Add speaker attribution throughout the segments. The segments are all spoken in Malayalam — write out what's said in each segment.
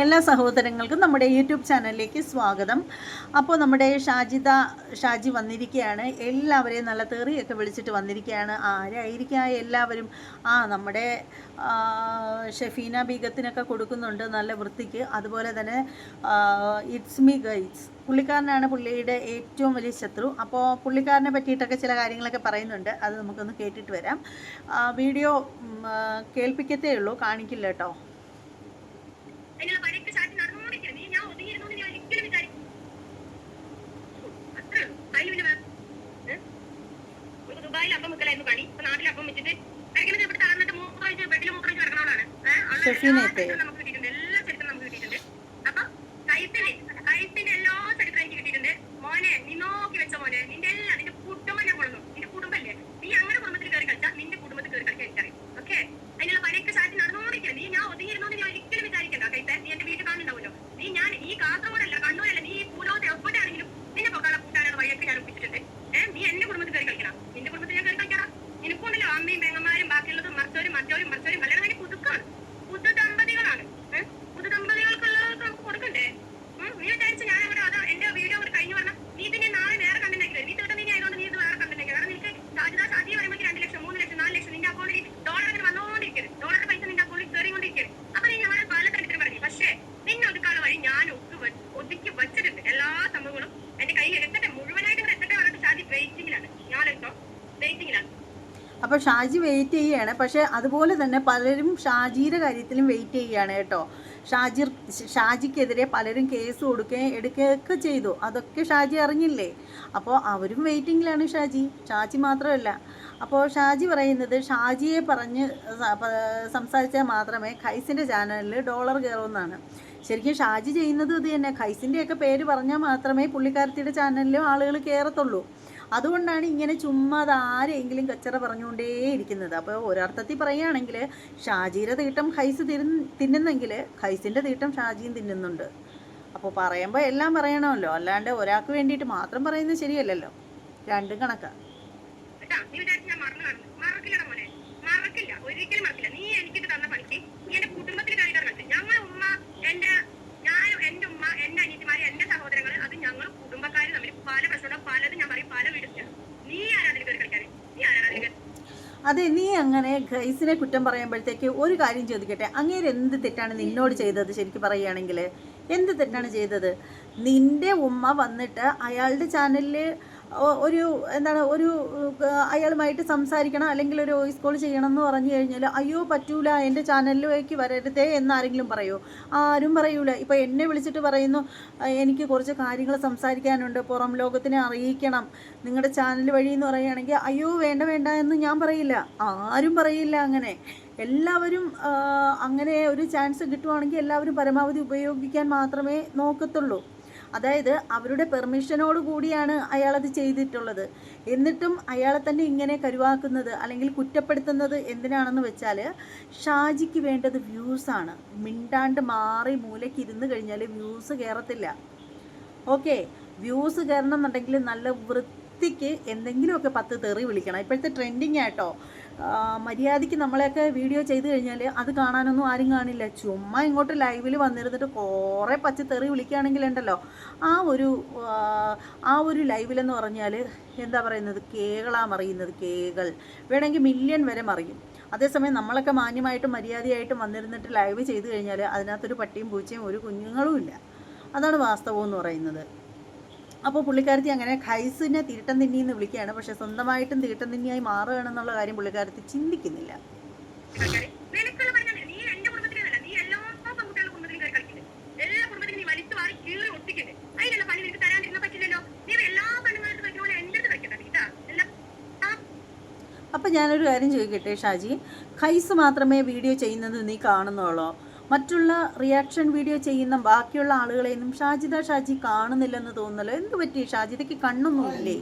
Speaker 1: എല്ലാ സഹോദരങ്ങൾക്കും നമ്മുടെ യൂട്യൂബ് ചാനലിലേക്ക് സ്വാഗതം. അപ്പോൾ നമ്മുടെ ഷാജിദ ഷാജി വന്നിരിക്കുകയാണ്. എല്ലാവരെയും നല്ല തെറിയൊക്കെ വിളിച്ചിട്ട് വന്നിരിക്കുകയാണ്. ആരായിരിക്കും എല്ലാവരും? ആ നമ്മുടെ ഷെഫീന ബീഗത്തിനൊക്കെ കൊടുക്കുന്നുണ്ട് നല്ല വൃത്തിക്ക്. അതുപോലെ തന്നെ ഇറ്റ്സ് മീ ഗൈഡ്സ് പുള്ളിക്കാരനാണ് പുള്ളിയുടെ ഏറ്റവും വലിയ ശത്രു. അപ്പോൾ പുള്ളിക്കാരനെ പറ്റിയിട്ടൊക്കെ ചില കാര്യങ്ങളൊക്കെ പറയുന്നുണ്ട്. അത് നമുക്കൊന്ന് കേട്ടിട്ട് വരാം. വീഡിയോ കേൾപ്പിക്കത്തേ ഉള്ളൂ. കാണിക്കില്ല കേട്ടോ.
Speaker 2: അതിനുള്ള ചാറ്റി നടന്നുകൊണ്ടിരിക്കുന്നു. നീ ഞാൻ ഒരിക്കലും വിചാരിക്കും. അത്രേ പിന്നെ ദുബായിൽ അപ്പം വെക്കലായിരുന്നു പണി. ഇപ്പൊ നാട്ടിൽ അപ്പം വെച്ചിട്ട് കഴിക്കുന്നത് ഇവിടെ തളർന്നിട്ട് ബെഡിൽ നമുക്ക് കിട്ടിയിട്ടുണ്ട്. എല്ലാ ചരിത്രവും നമുക്ക് കിട്ടിയിട്ടുണ്ട്. അപ്പൊ കഴുത്തിൽ കഴുത്തിന്റെ എല്ലാ ചരിത്രവും എനിക്ക് കിട്ടിയിട്ടുണ്ട്. മോനെ നീ നോക്കി വെച്ച മോനെ നിന്റെ എല്ലാ നിന്റെ കുടുംബം ഞാൻ കൊള്ളുന്നു നിന്റെ കുടുംബല്ലേ നീ അങ്ങനെ കുടുംബത്തിൽ കയറി കളിച്ചാൽ നിന്റെ കുടുംബത്തിൽ കയറി കളിക്കാൻ എനിക്കറിയാം ഓക്കെ അതിനുള്ള പണിയൊക്കെ ചാറ്റി നടന്നുകൊണ്ടിരിക്കുന്നത് നീ ഞാൻ ഒതുങ്ങിയിരുന്നോ നീ ഒരിക്കലും വിചാരിക്കണ്ട കൈത്തെ നീ എന്റെ വീട്ടിൽ കാണുന്നുണ്ടാവുമല്ലോ നീ ഞാൻ ഈ കാസർഗോഡല്ല കണ്ണൂരല്ല നീ ഈ പൂലോകത്ത് എവിടെയാണെങ്കിലും നിന്നെ പൊക്കാളെ കൂട്ടാനുള്ള വഴിയൊക്കെ ഞാൻ ഒപ്പിച്ചിട്ടുണ്ട് ഏഹ് നീ എന്റെ കുടുംബത്തിൽ കയറി കളിക്കണം നിന്റെ കുടുംബത്തിൽ ഞാൻ കയറി കളിക്കണം നിനക്കുണ്ടല്ലോ അമ്മയും പെങ്ങന്മാരും ബാക്കിയുള്ളതും മറ്റവരും മറ്റവരും മറ്റവരും കല്യാണം കഴിഞ്ഞ് പുതുക്കാണ് പുതു ദമ്പതികളാണ് ഏഹ് പുതു ദമ്പതികൾക്കുള്ളത് നമുക്ക് കൊടുക്കണ്ടേ ഉം, നീ വിചാരിച്ച ഞാൻ ഇവിടെ അതാ എന്റെ വീഡിയോ കൂടെ കഴിഞ്ഞു പറഞ്ഞ നീ ഇതിനെ നാളെ വേറെ കണ്ടിട്ടുണ്ടെങ്കിൽ നീ തീട്ടം നീ ആയതുകൊണ്ട് നീ ഇത് വേറെ കണ്ടിട്ടുണ്ടെങ്കിൽ കാരണം നിനക്ക് സാധ്യത സാധ്യത വരുമ്പോൾ രണ്ട് ലക്ഷം മൂന്ന് ലക്ഷം നാല് ലക്ഷം നിന്റെ അക്കൗണ്ടിൽ ഡോളർ അങ്ങനെ വന്നുകൊണ്ടിരിക്കരുത് ഡോളറുടെ പൈസ നിന്റെ അക്കൗണ്ടിൽ കയറിക്കൊണ്ടിരിക്കരുത് അപ്പൊ നീ ഞാൻ പല തരത്തിലും പറഞ്ഞു പക്ഷേ നിന്നെ ഒതുക്കാനുള്ള വഴി ഞാൻ ഒത്തു വെ- ഒതുക്കി വെച്ചിട്ടുണ്ട് എല്ലാ സംഭവങ്ങളും എന്റെ കയ്യിൽ എത്തട്ടെ മുഴുവനായിട്ട് ഇവിടെ എത്തട്ടെ പറഞ്ഞിട്ട് ഷാജി വെയിറ്റിംഗിലാണ് ഞാനെത്തോ വെയിറ്റിംഗിലാണ്
Speaker 1: അപ്പോൾ ഷാജി വെയിറ്റ് ചെയ്യുകയാണ്. പക്ഷേ അതുപോലെ തന്നെ പലരും ഷാജിയുടെ കാര്യത്തിലും വെയിറ്റ് ചെയ്യുകയാണ് കേട്ടോ. ഷാജി ഷാജിക്കെതിരെ പലരും കേസ് കൊടുക്കുകയും എടുക്കുകയൊക്കെ ചെയ്തു. അതൊക്കെ ഷാജി അറിഞ്ഞില്ലേ? അപ്പോൾ അവരും വെയിറ്റിങ്ങിലാണ് ഷാജി. ഷാജി മാത്രമല്ല. അപ്പോൾ ഷാജി പറയുന്നത് ഷാജിയെ പറഞ്ഞ് സംസാരിച്ചാൽ മാത്രമേ ഖൈസിന്റെ ചാനലിൽ ഡോളർ കയറുമെന്നാണ്. ശരിക്കും ഷാജി ചെയ്യുന്നത് ഇത് തന്നെ. ഖൈസിന്റെയൊക്കെ പേര് പറഞ്ഞാൽ മാത്രമേ പുള്ളിക്കാരത്തിയുടെ ചാനലിലും ആളുകൾ കയറത്തുള്ളൂ. അതുകൊണ്ടാണ് ഇങ്ങനെ ചുമ്മാ ആരെങ്കിലും കച്ചറ പറഞ്ഞുകൊണ്ടേയിരിക്കുന്നത് അപ്പോൾ ഒരർത്ഥത്തിൽ പറയുകയാണെങ്കിൽ ഷാജിയുടെ തീട്ടം ഹൈസ് തിരു തിന്നുന്നെങ്കിൽ ഹൈസിന്റെ തീട്ടം ഷാജിയും തിന്നുന്നുണ്ട്. അപ്പോൾ പറയുമ്പോൾ എല്ലാം പറയണമല്ലോ. അല്ലാണ്ട് ഒരാൾക്ക് വേണ്ടിയിട്ട് മാത്രം പറയുന്നത് ശരിയല്ലല്ലോ. രണ്ടും കണക്കാണ്
Speaker 2: ഒരിക്കലും മറക്കില്ല. നീ എനിക്കിട്ട് തന്ന പണിക്ക് നീ എന്റെ കുടുംബത്തിൽ കയറി കളിച്ചു ഞങ്ങൾ ഉമ്മ എന്റെ എന്റെ ഉമ്മ എന്റെ അനിയത്തിമാര് എന്റെ സഹോദരങ്ങൾ അത് ഞങ്ങൾ കുടുംബക്കാർ തമ്മിൽ പല പ്രശ്നങ്ങളും പലതും ഞാൻ പറയും. പല വീടും നീ ആരാ അതിൽ കളിക്കാൻ നീ ആരാ അതിൽ
Speaker 1: അതെ നീ അങ്ങനെ ഗ്രൈസിനെ കുറ്റം പറയുമ്പോഴത്തേക്ക് ഒരു കാര്യം ചോദിക്കട്ടെ. അങ്ങേര് എന്ത് തെറ്റാണ് നിന്നോട് ചെയ്തത്? ശരിക്കും പറയുകയാണെങ്കിൽ എന്ത് തെറ്റാണ് ചെയ്തത്? നിന്റെ ഉമ്മ വന്നിട്ട് അയാളുടെ ചാനലിൽ ഒരു എന്താണ് ഒരു അയാളുമായിട്ട് സംസാരിക്കണം അല്ലെങ്കിൽ ഒരു വോയിസ് കോൾ ചെയ്യണം എന്ന് പറഞ്ഞു കഴിഞ്ഞാൽ അയ്യോ പറ്റൂല എന്റെ ചാനലിലേക്ക് വരരുതേ എന്നാരെങ്കിലും പറയോ? ആരും പറയൂല. ഇപ്പോൾ എന്നെ വിളിച്ചിട്ട് പറയുന്നു എനിക്ക് കുറച്ച് കാര്യങ്ങൾ സംസാരിക്കാനുണ്ട് പുറം ലോകത്തിനെ അറിയിക്കണം. നിങ്ങളുടെ ചാനൽ വഴി എന്ന് പറയുകയാണെങ്കിൽ അയ്യോ വേണ്ട വേണ്ട എന്ന് ഞാൻ പറയില്ല. ആരും പറയില്ല അങ്ങനെ. എല്ലാവരും അങ്ങനെ ഒരു ചാൻസ് കിട്ടുവാണെങ്കിൽ എല്ലാവരും പരമാവധി ഉപയോഗിക്കാൻ മാത്രമേ നോക്കത്തുള്ളൂ. അതായത് അവരുടെ പെർമിഷനോട് കൂടിയാണ് അയാളത് ചെയ്തിട്ടുള്ളത്. എന്നിട്ടും അയാളെ തന്നെ ഇങ്ങനെ കരുവാക്കുന്നത് അല്ലെങ്കിൽ കുറ്റപ്പെടുത്തുന്നത് എന്തിനാണെന്ന് വെച്ചാൽ ഷാജിക്ക് വേണ്ടത് വ്യൂസാണ് മിണ്ടാണ്ട് മാറി മൂലയ്ക്ക് ഇരുന്ന് കഴിഞ്ഞാൽ വ്യൂസ് കയറത്തില്ല ഓക്കെ വ്യൂസ് കയറണം എന്നുണ്ടെങ്കിൽ നല്ല വൃത്തിക്ക് എന്തെങ്കിലുമൊക്കെ പത്ത് തെറി വിളിക്കണം. ഇപ്പോഴത്തെ ട്രെൻഡിങ് ആട്ടോ. മര്യാദയ്ക്ക് നമ്മളെയൊക്കെ വീഡിയോ ചെയ്ത് കഴിഞ്ഞാൽ അത് കാണാനൊന്നും ആരും കാണില്ല. ചുമ്മാ ഇങ്ങോട്ട് ലൈവിൽ വന്നിരുന്നിട്ട് കുറേ പച്ചത്തെറി തെറി വിളിക്കുകയാണെങ്കിലുണ്ടല്ലോ ആ ഒരു ആ ഒരു ലൈവിലെന്ന് പറഞ്ഞാൽ എന്താ പറയുന്നത്? കേകളാ മറിയുന്നത് കേകൾ. വേണമെങ്കിൽ മില്യൺ വരെ മറിയും. അതേസമയം നമ്മളൊക്കെ മാന്യമായിട്ടും മര്യാദയായിട്ടും വന്നിരുന്നിട്ട് ലൈവ് ചെയ്ത് കഴിഞ്ഞാൽ അതിനകത്തൊരു പട്ടിയും പൂച്ചയും ഒരു കുഞ്ഞുങ്ങളും ഇല്ല. അതാണ് വാസ്തവം എന്ന് പറയുന്നത്. അപ്പോൾ പുള്ളിക്കാരത്തി അങ്ങനെ ഖൈസിനെ തീട്ടം തിന്നി എന്ന് വിളിക്കുകയാണ്. പക്ഷെ സ്വന്തമായിട്ടും തീട്ടം തിന്നിയായി മാറുകയാണെന്നുള്ള കാര്യം പുള്ളിക്കാരത്തി ചിന്തിക്കുന്നില്ല. അപ്പം ഞാനൊരു കാര്യം ചോദിക്കട്ടെ ഷാജി? ഖൈസ് മാത്രമേ വീഡിയോ ചെയ്യുന്നത് നീ കാണുന്നുള്ളോ? മറ്റുള്ള റിയാക്ഷൻ വീഡിയോ ചെയ്യുന്ന ബാക്കിയുള്ള ആളുകളെയൊന്നും ഷാജിദ ഷാജി കാണുന്നില്ലെന്ന് തോന്നുന്നല്ലോ. എന്ത് പറ്റി? ഷാജിദയ്ക്ക് കണ്ണൊന്നുമില്ലേ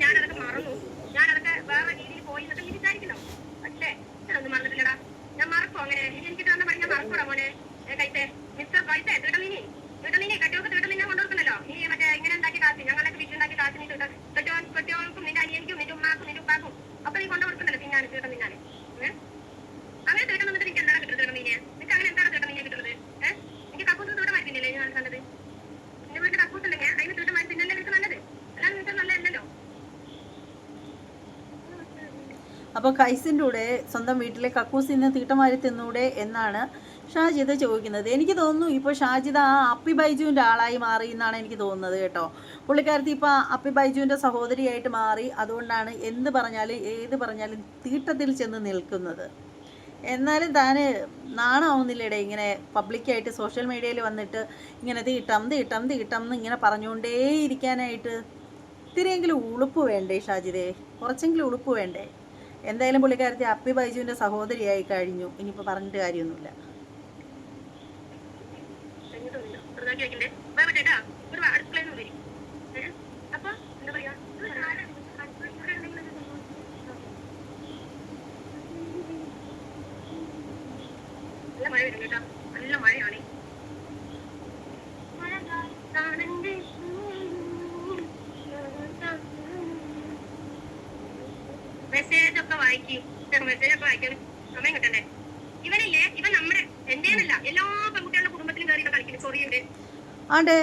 Speaker 2: ഞാനതൊക്കെ മറന്നു. ഞാനതൊക്കെ വേറെ രീതിയിൽ പോയി എന്നൊക്കെ വിചാരിക്കണം പക്ഷേ ഞാനൊന്നും മറന്നിട്ടില്ലടാ ഞാൻ മറക്കും അങ്ങനെ നീ എനിക്ക് തന്നെ പറഞ്ഞാൽ മറക്കൂടാ മോനെ ഏ, കൈത്തെ മിസ്റ്റർ പൈസ തിടലിനി തിടലിനി കെട്ടിയൊക്കെ തിടലിനെ കൊണ്ടുവരുന്നല്ലോ നീ മറ്റേ ഇങ്ങനെ ഉണ്ടാക്കി കാശ് ഞങ്ങളൊക്കെ വീട്ടിലുണ്ടാക്കി കാശ് നീ കെട്ടിയോ കെട്ടിയോൾക്കും നിന്റെ അനിയനിക്കും നിന്റെ ഉമ്മാക്കും നിന്റെ അപ്പൊ നീ കൊണ്ടു കൊടുക്കണ്ടല്ലോ തിന്നാന് തീട്ടം തിന്നാന് ഏ? അങ്ങനെ തീട്ടം നിന്നിട്ട് നിനക്ക് എന്താണ് കിട്ടുന്നത് തീട്ടം മീനെ നിനക്ക് അങ്ങനെ എന്താണ് തീട്ടം മീനെ കിട്ടുന്നത് ഏഹ് എനിക്ക് കക്കൂസ് തീട്ടം മാറ്റി തിന്നില്ലേ ഞാൻ കണ്ടത് എന്റെ വീട്ടിൽ കക്കൂസ് ഉണ്ടെങ്കിൽ അതിന് തീട്ടം മാറ്റി തിന്നല്ലേ നിനക്ക് നല്ലത് അല്ലാതെ നിനക്ക് നല്ലതല്ലല്ലോ
Speaker 1: അപ്പോൾ കൈസിന്റെ കൂടെ സ്വന്തം വീട്ടിലെ കക്കൂസിൽ നിന്ന് തീട്ടമാരി തിന്നൂടെ എന്നാണ് ഷാജിദ ചോദിക്കുന്നത്. എനിക്ക് തോന്നുന്നു ഇപ്പോൾ ഷാജിദ ആ അപ്പി ബൈജുവിന്റെ ആളായി മാറി എന്നാണ് എനിക്ക് തോന്നുന്നത് കേട്ടോ. പുള്ളിക്കാരത്തി ഇപ്പോൾ അപ്പി ബൈജുവിന്റെ സഹോദരിയായിട്ട് മാറി. അതുകൊണ്ടാണ് എന്ത് പറഞ്ഞാലും ഏത് പറഞ്ഞാലും തീട്ടത്തിൽ ചെന്ന് നിൽക്കുന്നത്. എന്നാലും താൻ നാണാവുന്നില്ലേടെ ഇങ്ങനെ പബ്ലിക്കായിട്ട് സോഷ്യൽ മീഡിയയിൽ വന്നിട്ട് ഇങ്ങനെ തീട്ടം തീട്ടം തീട്ടം എന്ന് ഇങ്ങനെ പറഞ്ഞുകൊണ്ടേ ഇരിക്കാനായിട്ട് ഇത്തിരിയെങ്കിലും ഉളുപ്പ് വേണ്ടേ ഷാജിദേ കുറച്ചെങ്കിലും ഉളുപ്പ് വേണ്ടേ? എന്തായാലും പുള്ളിക്കാരത്തി അപ്പി ബൈജുവിന്റെ സഹോദരിയായി കഴിഞ്ഞു. ഇനിയിപ്പോൾ പറഞ്ഞിട്ട് കാര്യമൊന്നുമില്ല.
Speaker 2: നല്ല ചെറുതാക്കി മഴ വേറെ കേട്ടാ ഒരു അടുക്കളയിൽ നിന്ന് വരും ഏഹ് അപ്പൊ എന്താ പറയാ നല്ല മഴ വരും കേട്ടാ നല്ല മഴയാണ് മെസ്സേജ് ഒക്കെ വായിക്കും. മെസ്സേജ് ഒക്കെ വായിക്കാൻ സമയം കിട്ടണ്ടേ? ഇവനില്ലേ? ഇവൻ നമ്മുടെ എന്റേന്നല്ല എല്ലാ പെൺകുട്ടികളുടെ കുടുംബത്തിലും കയറി കളിക്കുന്നു ചൊറിയുണ്ട്
Speaker 1: അതെ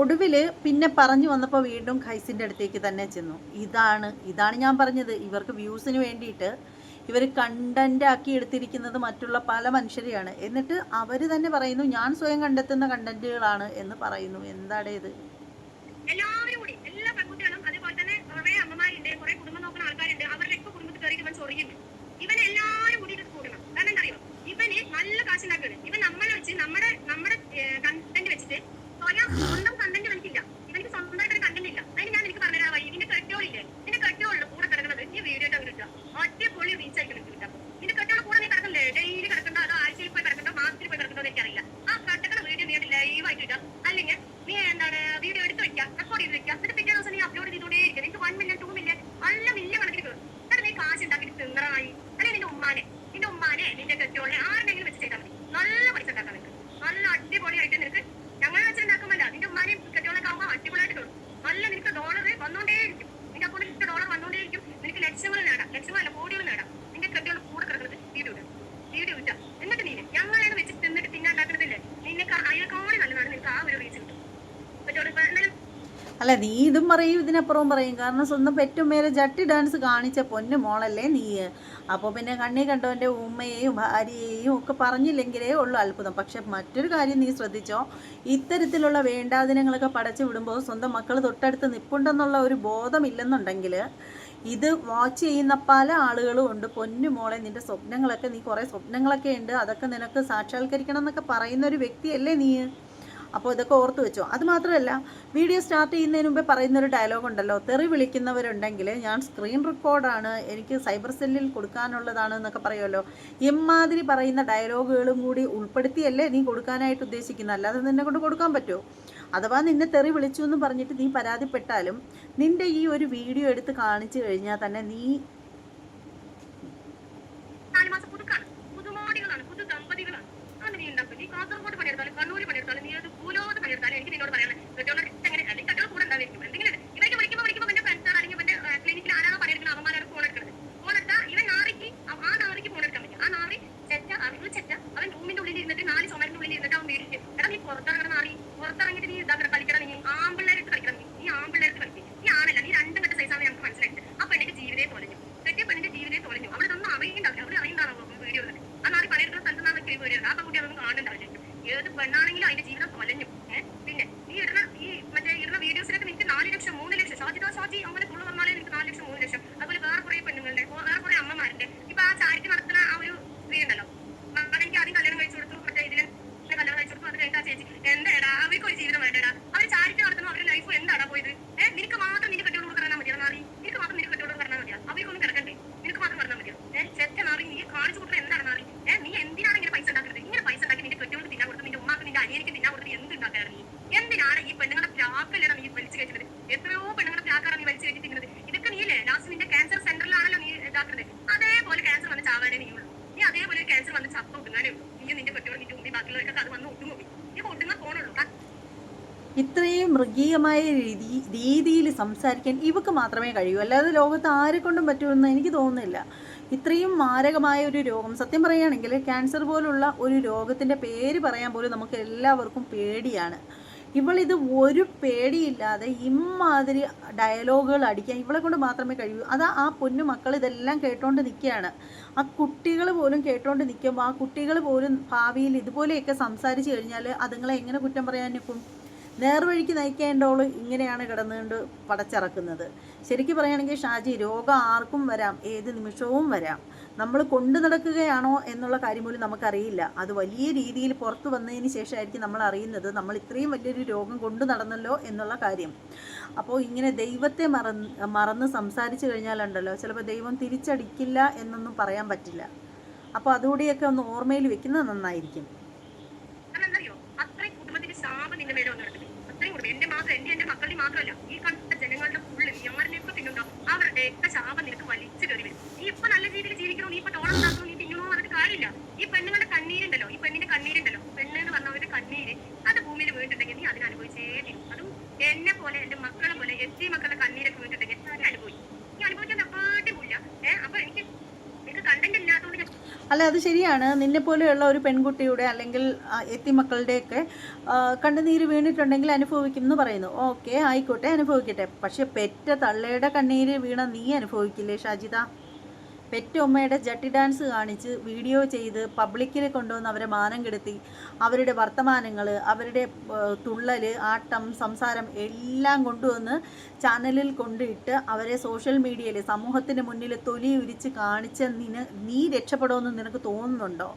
Speaker 1: ഒടുവിൽ പിന്നെ പറഞ്ഞു വന്നപ്പോൾ വീണ്ടും ഖൈസിന്റെ അടുത്തേക്ക് തന്നെ ചെന്നു. ഇതാണ് ഇതാണ് ഞാൻ പറഞ്ഞത്. ഇവർക്ക് വ്യൂസിന് വേണ്ടിയിട്ട് ഇവർ കണ്ടന്റ് ആക്കി എടുത്തിരിക്കുന്നത് മറ്റുള്ള പല മനുഷ്യരെയാണ്. എന്നിട്ട് അവർ തന്നെ പറയുന്നു ഞാൻ സ്വയം കണ്ടെത്തുന്ന കണ്ടന്റുകളാണ് എന്ന് പറയുന്നു. എന്താടേ ഇത്?
Speaker 2: എല്ലാവരും കൂടി എല്ലാ പെൺകുട്ടികളും അതേപോലെ തന്നെ കുറെ അമ്മമാരുണ്ട് കുറെ കുടുംബം നോക്കുന്ന ആൾക്കാരുണ്ട് അവരുടെയൊക്കെ കുടുംബത്തിൽ കയറി ഇവൻ ചൊറിയുന്നു ഇവൻ എല്ലാവരും കൂടി കൂടണം. കാരണം എന്താ അറിയോ? ഇവന് നല്ല കാശുണ്ടാക്കുകയാണ് ഇവൻ നമ്മളെ വെച്ച് നമ്മുടെ നമ്മുടെ കണ്ടന്റ് വെച്ചിട്ട് സ്വയം സ്വന്തം കണ്ടന്റ് ഇവനിക്കില്ല ഇവനിക്ക് സ്വന്തമായിട്ട് ഒരു കണ്ടന്റ് ഇല്ല അതിന് ഞാൻ എനിക്ക് പറഞ്ഞുതരാം വഴി നിന്റെ കെട്ടിയോളില്ലേ നിന്റെ കെട്ടിയോളിൽ കൂടെ കിടക്കുന്നത് നീ വീഡിയോ ആയിട്ട് കിട്ടുക ഒറ്റപ്പൊളി റീച്ച് ആയിട്ട് കിട്ടുക നിന്റെ കെട്ടിയോളെ കൂടെ നീ കിടക്കണ്ടേ ഡെയിലി കിടക്കണ്ടോ അതോ ആഴ്ചയിൽ പോയി കിടക്കണ്ടോ മാസത്തിൽ പോയി കിടക്കണ്ടോ എന്ന് എനിക്കറിയില്ല ആ കിടക്കുന്ന വീഡിയോ നീ ലൈവ് ആയിട്ട് ഇടുക അല്ലെങ്കിൽ നീ എന്താണ് വീഡിയോ എടുത്ത് വെക്കുക റെക്കോർഡ് ചെയ്ത് വെക്കുക എന്നിട്ട് പിറ്റേ ദിവസം നീ അപ്ലോഡ് ചെയ്തുകൊണ്ടേ ഇരിക്കുക നിനക്ക് വൺ മില്യൺ ടു മില്യൺ നല്ല മില്യൺ കണക്കിന് കയറും എന്നിട്ട് നീ കാശ് ഉണ്ടാക്കിയിട്ട് തിന്നറായി അല്ലെങ്കിൽ നിന്റെ ഉമ്മാനെ നിന്റെ ഉമ്മാനെ നിന്റെ കെട്ടിയോളെ ആരുടെങ്കിലും വെച്ച് ചെയ്താൽ മതി നല്ല പൈസ ഉണ്ടാക്കാൻ നിനക്ക് നല്ല അടിപൊളിയായിട്ട് നിനക്ക് ഞങ്ങൾ വെച്ചിട്ടുണ്ടാക്കുമല്ല നിന്റെ ഉമ്മാനെയും കെട്ടിയോളൊക്കെ ആകുമ്പോൾ അടിപൊളിയായിട്ട് കയറും നല്ല നിനക്ക് ഡോളർ വന്നോണ്ടേയിരിക്കും നിന്റെ അക്കൗണ്ടിൽ ഡോളർ വന്നോണ്ടേയിരിക്കും നിനക്ക് ലക്ഷങ്ങൾ നേടാം ലക്ഷങ്ങളല്ല കോടികൾ നേടാം നിന്റെ കെട്ടിയോൾ കൂടെ കിടക്കുന്നത് വീഡിയോ ഇടും വീഡിയോ ഇട്ടാ എന്നിട്ട് നീ ഞങ്ങളെ വെച്ച് തിന്നിട്ട് തിന്നാണ്ടാക്കുന്നതില്ലേ നിനക്ക് അയൽക്കോടി നല്ലതാണ് നിനക്ക് ആ ഒരു റീച്ച് കിട്ടും കെട്ടിയോൾ ഇപ്പൊ എന്തായാലും
Speaker 1: അല്ല നീ ഇതും പറയും ഇതിനപ്പുറവും പറയും. കാരണം സ്വന്തം പെറ്റുമേലെ ജട്ടി ഡാൻസ് കാണിച്ച പൊന്നു മോളല്ലേ നീ. അപ്പോൾ പിന്നെ കണ്ണി കണ്ടവന്റെ ഉമ്മയെയും ഭാര്യയെയും ഒക്കെ പറഞ്ഞില്ലെങ്കിലേ ഉള്ളൂ അത്ഭുതം. പക്ഷെ മറ്റൊരു കാര്യം നീ ശ്രദ്ധിച്ചോ? ഇത്തരത്തിലുള്ള വേണ്ടാദിനങ്ങളൊക്കെ പടച്ചു വിടുമ്പോൾ സ്വന്തം മക്കൾ തൊട്ടടുത്ത് നിൽപ്പുണ്ടെന്നുള്ള ഒരു ബോധമില്ലെന്നുണ്ടെങ്കിൽ ഇത് വാച്ച് ചെയ്യുന്ന പല ആളുകളും ഉണ്ട്. പൊന്നു മോളെ നിന്റെ സ്വപ്നങ്ങളൊക്കെ നീ കുറേ സ്വപ്നങ്ങളൊക്കെ ഉണ്ട്. അതൊക്കെ നിനക്ക് സാക്ഷാത്കരിക്കണം എന്നൊക്കെ പറയുന്ന ഒരു വ്യക്തിയല്ലേ നീ. അപ്പോൾ ഇതൊക്കെ ഓർത്ത് വെച്ചോ. അത് മാത്രമല്ല വീഡിയോ സ്റ്റാർട്ട് ചെയ്യുന്നതിന് മുമ്പേ പറയുന്നൊരു ഡയലോഗ് ഉണ്ടല്ലോ തെറി വിളിക്കുന്നവരുണ്ടെങ്കിൽ ഞാൻ സ്ക്രീൻ റെക്കോർഡാണ് എനിക്ക് സൈബർ സെല്ലിൽ കൊടുക്കാനുള്ളതാണ് എന്നൊക്കെ പറയുമല്ലോ. എമ്മാതിരി പറയുന്ന ഡയലോഗുകളും കൂടി ഉൾപ്പെടുത്തിയല്ലേ നീ കൊടുക്കാനായിട്ട് ഉദ്ദേശിക്കുന്നത് അല്ലാതെ നിന്നെ കൊണ്ട് കൊടുക്കാൻ പറ്റുമോ അഥവാ നിന്നെ തെറി വിളിച്ചു എന്ന് പറഞ്ഞിട്ട് നീ പരാതിപ്പെട്ടാലും നിന്റെ ഈ ഒരു വീഡിയോ എടുത്ത് കാണിച്ചു കഴിഞ്ഞാൽ തന്നെ നീ
Speaker 2: പുതുമോടികളാണ് പുതു നീ കാസർഗോഡ് പണിയെടുത്താലും കണ്ണൂർ പണിയെടുത്താലും നീ ഭൂലോകത്ത് എനിക്ക് നിന്നോട് പറയാൻ കെട്ടിയോളെ എങ്ങനെ അല്ലെങ്കിൽ കെട്ടിയോളെ കൂടെ ഉണ്ടായിരിക്കും എന്തെങ്കിലും ഇവർക്ക് വിളിക്കുമ്പോൾ വിളിക്കുമ്പോൾ എന്റെ ഫ്രണ്ട്സ് അല്ലെങ്കിൽ എന്റെ ക്ലിനിക്കിൽ ആരാണോ പണിയെടുക്കുന്നത് അവന്മാരാണ് ഫോൺ എടുക്കുന്നത് ഫോൺ എടുത്താൽ ഇവൻ നാറിക്ക് ആ നാറിക്ക് ഫോൺ എടുക്കാൻ പറ്റും. ആ നാറി ചെറ്റ അറിവ് ചെറ്റ അവൻ റൂമിന്റെ ഉള്ളിൽ ഇരുന്നിട്ട് നാല് ചുമരിന്റെ ഉള്ളിൽ ഇരുന്നിട്ട് അവൻ വീട്ടിൽ എടാ നീ പുറത്തിറങ്ങണം നാറി. പുറത്തിറങ്ങിയിട്ട് നീ ഇതാക്കണം കളിക്കണം. നീ ആമ്പിള്ളേർക്ക് കളിക്കണം നീ നീ ആമ്പിള്ളേർക്ക് കളിക്കും നീ ആണല്ല നീ രണ്ടും കെട്ട സൈസാണ് ഞങ്ങൾക്ക് മനസ്സിലായിട്ട് ആ പെണ്ണിന്റെ ജീവിതേ തൊലഞ്ഞു കെട്ടിയ പെണ്ണിന്റെ ജീവിതേ തൊലഞ്ഞു അവിടെ ഒന്നും അറിയുണ്ടാവില്ല അവിടെ അറിയണ്ടാണോ വീഡിയോ ആ നാറി പണിയെടുക്കുന്ന സ്ഥലത്ത് നിന്നാണ് വീഡിയോ ആ പെൺകുട്ടി അതൊന്നും കാണുന്നുണ്ടാവില്ല ഏത് പെണ്ണാണെങ്കിലും അതിന്റെ ജീവിതം തൊലഞ്ഞു ഏഹ് പിന്നെ നീ ഇടുന്ന ഈ മറ്റേ ഇടുന്ന വീഡിയോസിലൊക്കെ നിനക്ക് നാല് ലക്ഷം മൂന്ന് ലക്ഷം ഷാജിദോ ഷാജി അങ്ങനെ തുള്ളു വന്നാലേ നിനക്ക് നാല് ലക്ഷം മൂന്ന് ലക്ഷം അതുപോലെ വേറെ കുറെ പെണ്ണുങ്ങളുടെ ഓ, വേറെ കുറെ അമ്മമാരുടെ ഇപ്പൊ ആ ചാരിറ്റി നടത്തുന്ന ആ ഒരു സ്ത്രീ ഉണ്ടല്ലോ മകൻ എനിക്ക് ആദ്യം കല്യാണം കഴിച്ചു കൊടുത്തു മറ്റേ ഇതിന് പിന്നെ കല്യാണം കഴിച്ചു കൊടുത്തു അത് കഴിഞ്ഞാൽ ചേച്ചി എന്താടാ അവർക്ക് ഒരു ജീവിതം വേണ്ടടാ അവർ ചാരിറ്റി നടത്തുന്ന അവരുടെ ലൈഫ് എന്താടാ പോയത് ഏഹ് നിനക്ക് മാത്രം നിന്റെ കെട്ടിയോട് പറഞ്ഞാൽ മതിയാ നാറി നിനക്ക് മാത്രം നിന്റെ കെട്ടിയോട് പറഞ്ഞാൽ മതിയാ അവർക്കൊന്നും കിടക്കണ്ടേ നിനക്ക് മാത്രം പറഞ്ഞാൽ മതിയോ ഏഹ് ചെറ്റ നാറി നീ കാണിച്ചു കൊടുത്തത് എന്താണ് നാറി ഏഹ് നീ എന്തിനാണ് ഇങ്ങനെ പൈസ ഉണ്ടാക്കുന്നത് ഇങ്ങനെ പൈസ ഉണ്ടാക്കി നിന്റെ കെട്ടിയോട് തിന്നാൻ കൊടുത്ത് നിന്റെ ഉമ്മാക്ക് നിന്റെ അനിയനിക്ക് തിന്നാൻ കൊടുത്ത് എന്ത് ഉണ്ടാക്കാനാണ് നീ എന്തിനാണ് ഈ പെണ്ണുങ്ങളുടെ പ്രാക്കല്ലാണ് നീ വലിച്ചു കയറ്റുന്നത് എത്രയോ പെണ്ണുങ്ങളുടെ പ്രാക്കാണ് നീ വലിച്ചു കയറ്റി തിന്നുന്നത് ഇതൊക്കെ നീ അല്ലേ ലാസ്റ്റ് നിന്റെ ക്യാൻസർ സെന്ററിലാണല്ലോ നീ ഇതാക്കുന്നത് അതേപോലെ ക്യാൻസർ വന്ന് ചാവാനേ നീ ഉള്ളൂ നീ അതേപോലെ ക്യാൻസർ വന്ന് ചത്ത ഒട്ടുങ്ങാനേ ഉള്ളൂ നീ നിന്റെ കെട്ടിയോട് നിന്റെ ഉമ്മി ബാക്കിയുള്ളവർക്കൊക്കെ അത് വന്ന് ഒട്ടുങ്ങും നീ ഒട്ടുങ്ങാൻ പോണുള്ളൂ
Speaker 1: ഇത്രയും മൃഗീയമായ രീതി രീതിയിൽ സംസാരിക്കാൻ ഇവക്ക് മാത്രമേ കഴിയൂ. അല്ലാതെ ലോകത്ത് ആരെ കൊണ്ടും പറ്റുമെന്ന് എനിക്ക് തോന്നുന്നില്ല. ഇത്രയും മാരകമായ ഒരു രോഗം സത്യം പറയുകയാണെങ്കിൽ ക്യാൻസർ പോലുള്ള ഒരു രോഗത്തിന്റെ പേര് പറയാൻ പോലും നമുക്ക് എല്ലാവർക്കും പേടിയാണ്. ഇവളിത് ഒരു പേടിയില്ലാതെ ഇമ്മാതിരി ഡയലോഗുകൾ അടിക്കാൻ ഇവളെ കൊണ്ട് മാത്രമേ കഴിയൂ. അത് ആ പൊന്നു മക്കൾ ഇതെല്ലാം കേട്ടോണ്ട് നിൽക്കുകയാണ്. ആ കുട്ടികൾ പോലും കേട്ടോണ്ട് നിൽക്കുമ്പോൾ ആ കുട്ടികൾ പോലും ഭാവിയിൽ ഇതുപോലെയൊക്കെ സംസാരിച്ച് കഴിഞ്ഞാൽ അതുങ്ങളെ എങ്ങനെ കുറ്റം പറയാൻ നിൽക്കും? നേർവഴിക്ക് നയിക്കേണ്ടോൾ ഇങ്ങനെയാണ് കിടന്നുകൊണ്ട് പടച്ചിറക്കുന്നത്. ശരിക്കും പറയുകയാണെങ്കിൽ ഷാജി രോഗം ആർക്കും വരാം ഏത് നിമിഷവും വരാം. നമ്മൾ കൊണ്ടു നടക്കുകയാണോ എന്നുള്ള കാര്യം പോലും നമുക്കറിയില്ല. അത് വലിയ രീതിയിൽ പുറത്തു വന്നതിന് ശേഷമായിരിക്കും നമ്മൾ അറിയുന്നത്. നമ്മൾ ഇത്രയും വലിയൊരു രോഗം കൊണ്ടു നടന്നല്ലോ എന്നുള്ള കാര്യം. അപ്പോൾ ഇങ്ങനെ ദൈവത്തെ മറന്ന് മറന്ന് സംസാരിച്ചു കഴിഞ്ഞാലുണ്ടല്ലോ ചിലപ്പോൾ ദൈവം തിരിച്ചടിക്കില്ല എന്നൊന്നും പറയാൻ പറ്റില്ല. അപ്പോൾ അതുകൂടിയൊക്കെ ഒന്ന് ഓർമ്മയിൽ വെക്കുന്നത് നന്നായിരിക്കും.
Speaker 2: അത്രയും കുടുംബത്തിന്റെ ശാപം നിന്റെ മേലെ എന്റെ മാത്രം എന്റെ എന്റെ മക്കളുടെ മാത്രമല്ല ഈ കണ്ട ജനങ്ങളുടെ ഫുള്ള് യമാരനെയൊക്കെ തിന്നുണ്ടോ അവരുടെ ഒക്കെ ശാപം നിനക്ക് വലിച്ചു കയറി വരും. നീ ഇപ്പൊ നല്ല രീതിയിൽ ജീവിക്കണോ? നീ ഇപ്പൊ ടോളം ഉണ്ടാക്കണോ? നീ തിന്നണോ പറഞ്ഞിട്ട് കാര്യമില്ല. ഈ പെണ്ണുങ്ങളുടെ കണ്ണീരുണ്ടല്ലോ ഈ പെണ്ണിന്റെ കണ്ണീരുണ്ടല്ലോ. പെണ്ണ് എന്ന് പറഞ്ഞവരുടെ കണ്ണീര് അത് ഭൂമിയിൽ വീണിട്ടുണ്ടെങ്കിൽ നീ അതിന് അനുഭവിച്ചേ തീരും. അതും എന്നെ പോലെ എന്റെ മക്കളെ പോലെ എത്തി മക്കളുടെ കണ്ണീരൊക്കെ വീണിട്ടുണ്ടെങ്കിൽ ഞാൻ അനുഭവിക്കും. നീ അനുഭവിക്കാൻ എപ്പോഴും ഏഹ് അപ്പൊ എനിക്ക് എനിക്ക് കണ്ടന്റ് ഇല്ലാത്തതുകൊണ്ട്
Speaker 1: അല്ല അത് ശരിയാണ്. നിന്നെ പോലെയുള്ള ഒരു പെൺകുട്ടിയുടെ അല്ലെങ്കിൽ എത്തി എത്തിമക്കളുടെയൊക്കെ കണ്ണുനീര് വീണിട്ടുണ്ടെങ്കിൽ അനുഭവിക്കും എന്ന് പറയുന്നു. ഓക്കെ ആയിക്കോട്ടെ അനുഭവിക്കട്ടെ. പക്ഷെ പെറ്റ തള്ളയുടെ കണ്ണീര് വീണ നീ അനുഭവിക്കില്ലേ ഷാജിത? പെറ്റ ഉമ്മയുടെ ജട്ടി ഡാൻസ് കാണിച്ച് വീഡിയോ ചെയ്ത് പബ്ലിക്കിൽ കൊണ്ടുവന്ന് അവരെ മാനം കെടുത്തി അവരുടെ വർത്തമാനങ്ങൾ അവരുടെ തുള്ളൽ ആട്ടം സംസാരം എല്ലാം കൊണ്ടുവന്ന് ചാനലിൽ കൊണ്ടിട്ട് അവരെ സോഷ്യൽ മീഡിയയിൽ സമൂഹത്തിന് മുന്നിൽ തൊലി ഉരിച്ച് കാണിച്ച നിന നീ രക്ഷപ്പെടുമെന്ന് നിനക്ക് തോന്നുന്നുണ്ടോ?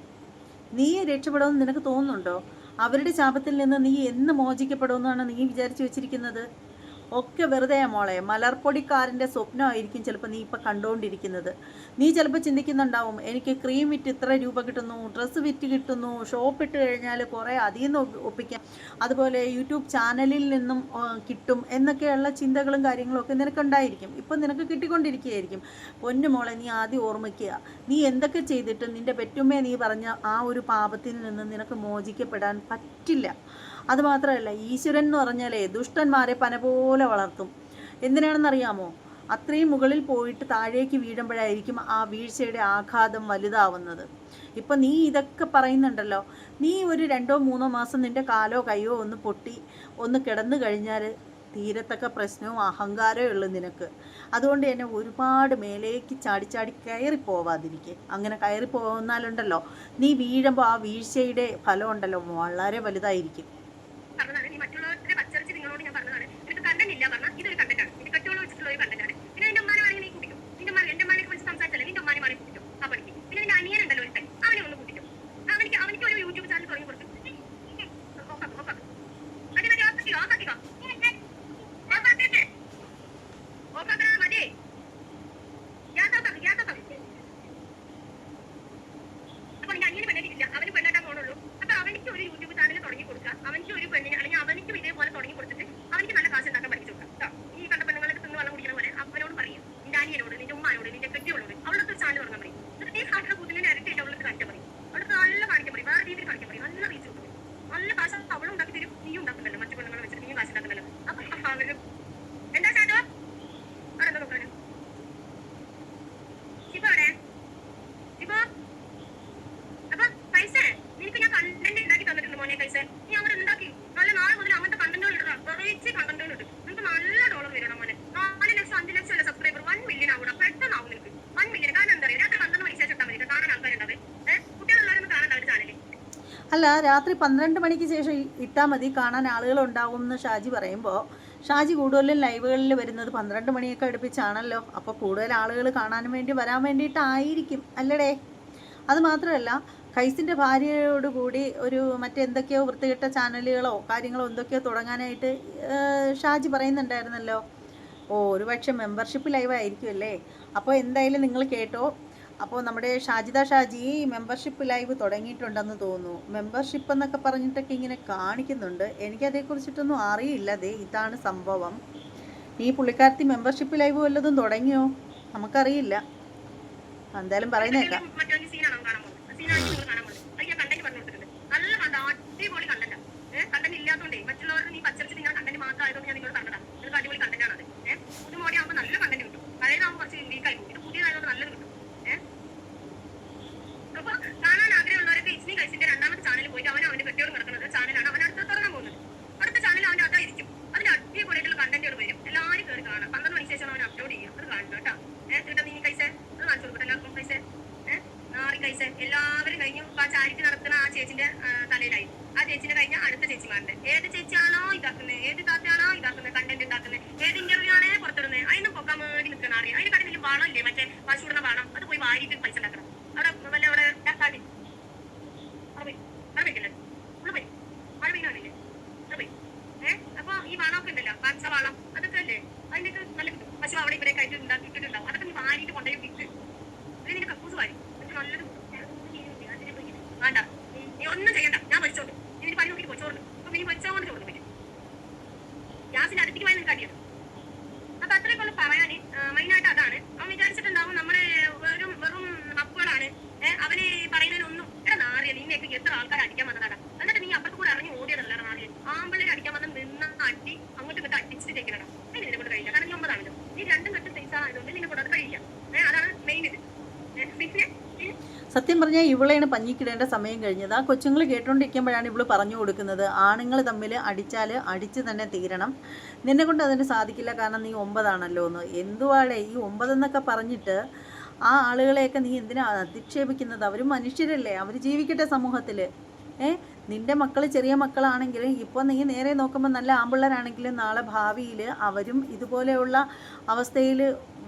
Speaker 1: നീ രക്ഷപ്പെടുമെന്ന് നിനക്ക് തോന്നുന്നുണ്ടോ? അവരുടെ ശാപത്തിൽ നിന്ന് നീ എന്ന് മോചിക്കപ്പെടുമെന്നാണ് നീ വിചാരിച്ചു വെച്ചിരിക്കുന്നത്? ഒക്കെ വെറുതെ മോളെ. മലർപ്പൊടിക്കാരന്റെ സ്വപ്നമായിരിക്കും ചിലപ്പോൾ നീ ഇപ്പം കണ്ടുകൊണ്ടിരിക്കുന്നത്. നീ ചിലപ്പോൾ ചിന്തിക്കുന്നുണ്ടാവും എനിക്ക് ക്രീം വിറ്റ് ഇത്ര രൂപ കിട്ടുന്നു ഡ്രസ്സ് വിറ്റ് കിട്ടുന്നു ഷോപ്പ് ഇട്ട് കഴിഞ്ഞാൽ കുറേ അതിൽ നിന്ന് ഒപ്പിക്കാം അതുപോലെ യൂട്യൂബ് ചാനലിൽ നിന്നും കിട്ടും എന്നൊക്കെയുള്ള ചിന്തകളും കാര്യങ്ങളും ഒക്കെ നിനക്കുണ്ടായിരിക്കും. ഇപ്പം നിനക്ക് കിട്ടിക്കൊണ്ടിരിക്കുകയായിരിക്കും. പൊന്നു മോളെ നീ ആദ്യം ഓർമ്മിക്കുക. നീ എന്തൊക്കെ ചെയ്തിട്ടും നിന്റെ പെറ്റുമ്മയെ നീ പറഞ്ഞ ആ ഒരു പാപത്തിൽ നിന്ന് നിനക്ക് മോചിക്കപ്പെടാൻ പറ്റില്ല. അതുമാത്രമല്ല ഈശ്വരൻ എന്ന് പറഞ്ഞാലേ ദുഷ്ടന്മാരെ പന പോലെ വളർത്തും. എന്തിനാണെന്നറിയാമോ? അത്രയും മുകളിൽ പോയിട്ട് താഴേക്ക് വീഴുമ്പോഴായിരിക്കും ആ വീഴ്ചയുടെ ആഘാതം വലുതാവുന്നത്. ഇപ്പം നീ ഇതൊക്കെ പറയുന്നുണ്ടല്ലോ. നീ ഒരു രണ്ടോ മൂന്നോ മാസം നിന്റെ കാലോ കൈയോ ഒന്ന് പൊട്ടി ഒന്ന് കിടന്നു കഴിഞ്ഞാൽ തീരത്തക്ക പ്രശ്നവും അഹങ്കാരമേ ഉള്ളു നിനക്ക്. അതുകൊണ്ട് തന്നെ ഒരുപാട് മേലേക്ക് ചാടി ചാടി കയറി പോവാതിരിക്കുക അങ്ങനെ കയറി പോകുന്നാലുണ്ടല്ലോ നീ വീഴുമ്പോൾ ആ വീഴ്ചയുടെ ഫലം ഉണ്ടല്ലോ. വളരെ വലുതായിരിക്കും
Speaker 2: പറഞ്ഞതാണ് നീ മറ്റുള്ളവരുടെ പച്ചറിച്ച് നിങ്ങളോട് ഞാൻ പറഞ്ഞതാണ് നിനക്ക് കണ്ടന്റ് ഇല്ല പറഞ്ഞാൽ ഇതൊരു കണ്ടന്റ് ആണ് നിന്റെ കെട്ടുകൾ വെച്ചിട്ടുള്ള ഒരു കണ്ടന്റ് ആണ് പിന്നെ നിന്റെ ഉമ്മാനെ വേണമെങ്കിൽ നീ കൂട്ടിക്കും നിന്റെ ഉമ്മാനെ എന്റെ ഉമ്മാനെ കുറിച്ച് സംസാരിച്ചല്ലേ നിന്റെ ഉമ്മാനെ വേണമെങ്കിൽ കൂട്ടിക്കും ആ പണിക്ക് പിന്നെ നിന്റെ അനിയനുണ്ടല്ലോ ഒരുത്തൻ അവനെ ഒന്ന് കൂട്ടിക്കും അവനിക്ക് അവനിക്ക് ഒരു യൂട്യൂബ് ചാനൽ തുടങ്ങി കൊടുക്കും ഓഫാക്ക് ഓഫാക്ക് അടി മതി ഓഫാക്കിക്കോ ഓഫാക്കിക്കോ ഓഫാക്കിട്ടെ ഓഫാക്കണത് മതി ഗ്യാസ് ഓഫാക്ക് ഗ്യാസ് ഓഫാക്ക് അപ്പൊ നിന്റെ അനിയന് പെണ്ണിട്ടില്ല അവന് പെണ്ണാട്ടാൻ പോണുള്ളൂ അപ്പൊ അവനിക്ക് ഒരു യൂട്യൂബ് ചാനൽ തുടങ്ങി കൊടുക്കുക അവനിക്ക് ഒരു പെണ്ണിനെ അല്ലെങ്കിൽ അവനിക്കും ഇതേപോലെ തുടങ്ങി കൊടുത്തിട്ട് അവനിക്ക് നല്ല കാശ് ഉണ്ടാക്കാൻ പഠിച്ചു കൊടുക്കാം ട്ടോ. ഈ കണ്ട പെണ്ണുങ്ങളൊക്കെ തിന്ന് വെള്ളം കുടിക്കുന്ന പോലെ അവനോട് പറയും നിന്റെ അനിയനോട് നിന്റെ ഉമ്മാനോട് നിന്റെ കെട്ടിയോളോട് അവളൊക്കെ ചാനൽ തുടങ്ങാൻ പറയും എന്നിട്ട് നീ കാട്ടുന്ന കൂട്ടിനെ ഇരട്ടിയിട്ട് അവൾക്ക് കാണിക്കാൻ പറയും അവൾക്ക് നല്ല കാണിക്കാൻ പറയും വേറെ രീതിയിൽ കാണിക്കാൻ പറയും നല്ല റീച്ച് കൊടുക്കും നല്ല കാശ് അവളും ഉണ്ടാക്കി തരും നീയും ഉണ്ടാക്കുന്നുണ്ടല്ലോ മറ്റു പെണ്ണുങ്ങളെ വെച്ചിട്ട് നീയും കാശ് ഉണ്ടാക്കുന്നുണ്ടല്ലോ അപ്പൊ അവർ എന്താ ചാട്ടോ അവിടെ എന്താ നോക്കാന് ഇപ്പൊ അവിടെ ഇപ്പൊ അപ്പൊ പൈസ നിനക്ക് ഞാൻ കണ്ടന്റ് ഉണ്ടാക്കി തന്നിട്ടുണ്ട് മോനെ പൈസ നീ അവിടെ ഉണ്ടാക്കി നല്ല നാളെ മുതൽ അങ്ങനത്തെ കണ്ടന്റുകൾ ഇടണം വെറൈറ്റി കണ്ടന്റുകൾ ഇട്ട് നിനക്ക് നല്ല ഡോളർ വരണം മോനെ നാല് ലക്ഷം അഞ്ച് ലക്ഷം അല്ല സബ്സ്ക്രൈബർ വൺ മില്യൺ ആവണം പെട്ടെന്ന് ആവും നിനക്ക് വൺ മില്യൺ കാരണം എന്താ പറയുക രാത്രി പന്ത്രണ്ട് മണിക്ക് ശേഷം ഇട്ടാൽ മതി കാണാൻ ആൾക്കാരുണ്ടാവേ ഏഹ് കുട്ടികളുള്ളവരൊന്നും കാണാൻ അവർ ചാനലിൽ
Speaker 1: അല്ല രാത്രി പന്ത്രണ്ട് മണിക്ക് ശേഷം ഇട്ടാൽ മതി കാണാൻ ആളുകൾ ഉണ്ടാവും എന്ന് ഷാജി പറയുമ്പോൾ ഷാജി കൂടുതലും ലൈവുകളിൽ വരുന്നത് പന്ത്രണ്ട് മണിയൊക്കെ അടുപ്പിച്ചാണല്ലോ. അപ്പോൾ കൂടുതൽ ആളുകൾ കാണാൻ വേണ്ടി വരാൻ വേണ്ടിയിട്ടായിരിക്കും അല്ലടേ? അത് മാത്രമല്ല കൈസിന്റെ ഭാര്യയോട് കൂടി ഒരു മറ്റെന്തൊക്കെയോ വൃത്തികെട്ട ചാനലുകളോ കാര്യങ്ങളോ എന്തൊക്കെയോ തുടങ്ങാനായിട്ട് ഷാജി പറയുന്നുണ്ടായിരുന്നല്ലോ. ഓ ഒരുപക്ഷെ മെമ്പർഷിപ്പ് ലൈവ് ആയിരിക്കുമല്ലേ? അപ്പോൾ എന്തായാലും നിങ്ങൾ കേട്ടോ അപ്പോൾ നമ്മുടെ ഷാജിദ ഷാജി മെമ്പർഷിപ്പ് ലൈവ് തുടങ്ങിയിട്ടുണ്ടെന്ന് തോന്നുന്നു. മെമ്പർഷിപ്പ് എന്നൊക്കെ പറഞ്ഞിട്ടൊക്കെ ഇങ്ങനെ കാണിക്കുന്നുണ്ട്. എനിക്കതേക്കുറിച്ചിട്ടൊന്നും അറിയില്ല ദേ ഇതാണ് സംഭവം. ഈ പുള്ളിക്കാരത്തി മെമ്പർഷിപ്പ് ലൈവ് വല്ലതും തുടങ്ങിയോ? നമുക്കറിയില്ല. എന്തായാലും പറയുന്നേക്കാം.
Speaker 2: അടിപൊളി കണ്ടന്റ് ആണ് അത് ഏഹ് പുതുമോടി ആകുമ്പോൾ നല്ല കണ്ടന്റ് കിട്ടും. പഴയതാകുമ്പോൾ കുറച്ച് വീക്കായി പോകും. ഇത് പുതിയതായതുകൊണ്ട് നല്ലത് കിട്ടും. അപ്പൊ കാണാൻ ആഗ്രഹമുള്ളവരൊക്കെ ഇസ്മി കഴിച്ചിട്ട് രണ്ടാമത്തെ ചാനലിൽ പോയിട്ട് അവൻ അവന്റെ കെട്ടിയോട് കിടക്കുന്നത് ചാനലാണ് അവൻ അടുത്ത് തുടങ്ങാൻ പോകുന്നത് അടുത്ത ചാനൽ അവന്റെ അതായിരിക്കും അതിൽ അടിപൊളിയായിട്ടുള്ള കണ്ടന്റുകൾ വരും എല്ലാവരും കയറി കാണാം പന്ത്രണ്ട് മണിക്ക് ശേഷം അവൻ അപ്ലോഡ് ചെയ്യും അത് കാണുക കേട്ടോ ഏഹ് കിട്ടാ നീ കൈസേ അത് കാണിച്ചു കൊടുക്കട്ടെ എല്ലാവർക്കും കൈസേ ഏഹ് നാറി കൈസേ എല്ലാവരും കഴിഞ്ഞു ഇപ്പൊ ആ ചാരിറ്റി നടത്തുന്ന ആ ചേച്ചിന്റെ ആ, തലയിലായി ആ ചേച്ചിന്റെ കഴിഞ്ഞ അടുത്ത ചേച്ചിമാരുടെ ഏത് ചേച്ചിയാണോ ഇതാക്കുന്നത് ഏത് താത്തയാണോ ഇതാക്കുന്നത് കണ്ടന്റ് ഉണ്ടാക്കുന്നത് ഏത് ഇന്റർവ്യൂ ആണ് പുറത്തിടുന്നത് അതിന് പൊക്കാൻ വേണ്ടി നിൽക്കണം അറിയാം അതിന് കടയിൽ വാണം ഇല്ലേ മറ്റേ പശുവിടുന്ന വാണം അത് പോയി വാരിയിട്ട് പൈസ ഉണ്ടാക്കണം അവിടെ വല്ല അവിടെ തക്കാളി അവിടെ പോയി അവിടെ പോയിക്കല്ലേ അവിടെ പോയി മഴ പെയ്യാണില്ലേ അവിടെ പോയി ഏഹ് അപ്പൊ ഈ വളമൊക്കെ ഉണ്ടല്ലോ പച്ച വളം അതൊക്കെ അല്ലേ അതിന്റെ നല്ല കിട്ടും പശു അവിടെ ഇവിടെ ആയിട്ട് ഉണ്ടാക്കിയിട്ടുണ്ടാവും അതൊക്കെ നീ വാരിയിട്ട് കൊണ്ടുപോയി വിറ്റ് ഇത് നിന്റെ കക്കൂസ് വാരി എന്നിട്ട് നല്ലത് വേണ്ട. നീ ഒന്നും ചെയ്യണ്ട. ഞാൻ പഠിച്ചോണ്ട് നീ പണി നോക്കി പൊച്ചോണ്ട് അപ്പൊ നീ പൊച്ചോണ്ട് ചോദിച്ചു പറ്റും ഗ്യാസിന്റെ അടുത്തേക്ക് പോയി നിനക്ക് അടിയത് അപ്പൊ അത്രയൊക്കെ പറയാന്. മെയിനായിട്ട് അതാണ്. അവൻ വിചാരിച്ചിട്ടുണ്ടാവും നമ്മൾ വെറും വെറും അപ്പുകളാണ് അവന് പറയുന്നതിനൊന്നും എടാ നാറിയ നിന്നെയൊക്കെ എത്ര ആൾക്കാർ അടിക്കാൻ വന്നതാണ് എന്നിട്ട് നീ അപ്പുറത്ത് കൂടെ ഇറങ്ങി ഓടിയതല്ല നാറിയ. ആമ്പിള്ളേർ അടിക്കാൻ വന്ന നിന്ന അടി അങ്ങോട്ടും ഇങ്ങോട്ട് അടിച്ചിട്ട് ചേക്കണടാ അതിന് നിന്നെ കൊണ്ട് കഴിയില്ല. കാരണം നീ ഒമ്പതാണല്ലോ. നീ രണ്ടും കെട്ട് സൈസ് ആയതുകൊണ്ട് നിന്നെ കൊണ്ട് അത് കഴിയില്ല ഏഹ് അതാണ് മെയിൻ ഇത് ഏഹ് പിന്നെ നീ
Speaker 1: സത്യം പറഞ്ഞാൽ ഇവളെയാണ് പഞ്ഞിക്കിടേണ്ട സമയം കഴിഞ്ഞത്. ആ കൊച്ചുങ്ങൾ കേട്ടുകൊണ്ടിരിക്കുമ്പോഴാണ് ഇവൾ പറഞ്ഞു കൊടുക്കുന്നത്. ആണുങ്ങൾ തമ്മിൽ അടിച്ചാൽ അടിച്ച് തന്നെ തീരണം. നിന്നെ കൊണ്ട് അതിന് സാധിക്കില്ല. കാരണം നീ ഒമ്പതാണല്ലോ എന്ന്. എന്തുവാടെ? ഈ ഒമ്പതെന്നൊക്കെ പറഞ്ഞിട്ട് ആ ആളുകളെയൊക്കെ നീ എന്തിനാണ് അധിക്ഷേപിക്കുന്നത്? അവർ മനുഷ്യരല്ലേ. അവർ ജീവിക്കട്ടെ സമൂഹത്തിൽ ഏ? നിന്റെ മക്കൾ ചെറിയ മക്കളാണെങ്കിലും ഇപ്പോൾ നീ നേരെ നോക്കുമ്പോൾ നല്ല ആമ്പിള്ളേരാണെങ്കിലും നാളെ ഭാവിയിൽ അവരും ഇതുപോലെയുള്ള അവസ്ഥയിൽ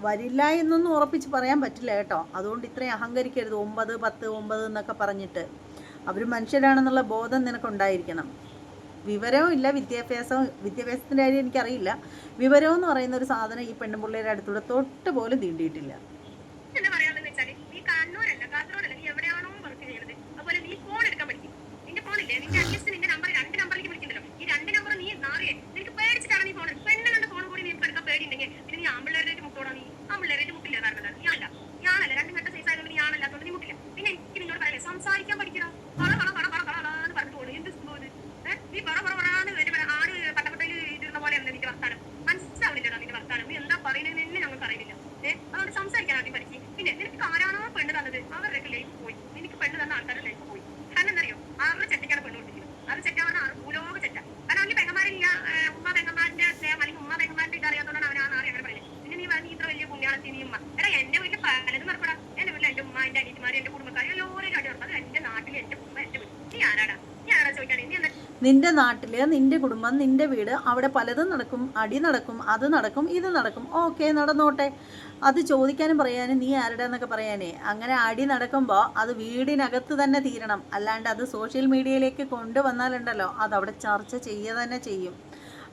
Speaker 1: വരില്ല എന്നൊന്നും ഉറപ്പിച്ച് പറയാൻ പറ്റില്ല കേട്ടോ. അതുകൊണ്ട് ഇത്രയും അഹങ്കരിക്കരുത്. ഒമ്പത് പത്ത് ഒമ്പത് എന്നൊക്കെ പറഞ്ഞിട്ട്. അവർ മനുഷ്യരാണെന്നുള്ള ബോധം നിനക്കുണ്ടായിരിക്കണം. വിവരവും ഇല്ല വിദ്യാഭ്യാസവും വിദ്യാഭ്യാസത്തിന്റെ കാര്യം എനിക്കറിയില്ല. വിവരവും എന്ന് പറയുന്ന ഒരു സാധനം ഈ പെണ്ണുപിള്ളേരുടെ അടുത്തൂടെ തൊട്ട് പോലും തീണ്ടിയിട്ടില്ല
Speaker 2: എന്താ പറയാണെന്ന് വെച്ചാൽ നീ കണ്ണൂരല്ല കാസർഗോഡല്ല നീ എവിടെയാണോ വർക്ക് ചെയ്യുന്നത് അതുപോലെ നീ ഫോൺ എടുക്കാൻ പഠിക്കും നിന്റെ ഫോണില്ലേ നിന്റെ അറ്റ്ലീസ്റ്റ് നിന്റെ നമ്പർ രണ്ട് നമ്പറിലേക്ക് വിളിക്കണ്ടല്ലോ ഈ രണ്ട് നമ്പർ നീ നാറിയേ നിനക്ക് പേടിച്ചിട്ടാണ് നീ ഫോൺ പെണ്ണുങ്ങളുടെ ഫോൺ കൂടി നിനക്ക് എടുക്കാൻ പേടിയുണ്ടെങ്കിൽ പിന്നെ നീ ആമ്പിള്ളേരുടെ മുട്ടോടാ നീ ആമ്പിള്ളേരുടെ മുട്ടില്ല കാരണം ഞാനല്ല ഞാനല്ല രണ്ട് ഘട്ട സൈസ് ആയതുകൊണ്ട് ഞാനല്ലാത്തതുകൊണ്ട് നീ മുട്ടില്ല പിന്നെ എനിക്ക് നിന്നോട് പറയല്ലേ സംസാരിക്കാൻ പഠിക്കണം പറ പറ പറ പറ പറ എന്ന് പറഞ്ഞിട്ട് പോകുന്നു എന്ത് സംഭവം ഇത്? ഏ? നീ പറ പറ പറയാന്ന് വരുമ്പോ ആട് പട്ടപ്പട്ടയിൽ ഇരുന്ന പോലെയല്ല നിന്റെ വർത്താനം മനസ്സിലാവില്ലടാ നിന്റെ വർത്താനം നീ എന്താ പറയുന്നതെന്ന് തന്നെ ഞങ്ങൾക്ക് അറിയില്ല ഏഹ് അതുകൊണ്ട് സംസാരിക്കാൻ ആദ്യം പഠിക്കും പിന്നെ നിനക്ക് ആരാണോ പെണ്ണ് തന്നത് അവരുടെ ലൈഫ് പോയി നിനക്ക് പെണ്ണ് തന്ന ആൾക്കാരുടെ ലൈഫ് പോയി കാരണം എന്തറിയോ ആരുടെ ചെറ്റയ്ക്കാണ് പെണ്ണ് കൊടുത്തിരിക്കുന്നത് അത് ചെറ്റ പറഞ്ഞാൽ ഭൂലോക ചെറ്റ കാരണം അവന്റെ പെങ്ങന്മാരില്ല ഏഹ് ഉമ്മ പെങ്ങന്മാരുടെ സ്നേഹം അല്ലെങ്കിൽ ഉമ്മ പെങ്ങന്മാരുടെ ഇത് അറിയാത്തതുകൊണ്ടാണ് അവൻ ആ നാറി അങ്ങനെ പറയുന്നത് പിന്നെ നീ നീ ഇത്ര വലിയ പുണ്യാളത്തി നീ ഉമ്മ എടാ എന്റെ വീട്ടിൽ പലതും നടക്കടാ എന്റെ വീട്ടിൽ എന്റെ ഉമ്മ എന്റെ അനിയത്തിമാർ എന്റെ കുടുംബക്കാർ എല്ലാവരും കാട്ടി നടക്കും അത് എന്റെ നാട്ടിൽ എന്റെ ഉമ്മ എന്റെ വീട് നീ ആരാടാ നീ ആരാ ചോദിക്കാനേ നീ എന്താ
Speaker 1: നിന്റെ നാട്ടിൽ നിന്റെ കുടുംബം നിന്റെ വീട് അവിടെ പലതും നടക്കും. അടി നടക്കും അത് നടക്കും ഇത് നടക്കും. ഓക്കെ നടന്നോട്ടെ. അത് ചോദിക്കാനും പറയാനും നീ ആരുടെ എന്നൊക്കെ പറയാനേ? അങ്ങനെ അടി നടക്കുമ്പോൾ അത് വീടിനകത്ത് തന്നെ തീരണം. അല്ലാണ്ട് അത് സോഷ്യൽ മീഡിയയിലേക്ക് കൊണ്ടുവന്നാലുണ്ടല്ലോ. അത് അവിടെ ചർച്ച ചെയ്യുക തന്നെ ചെയ്യും.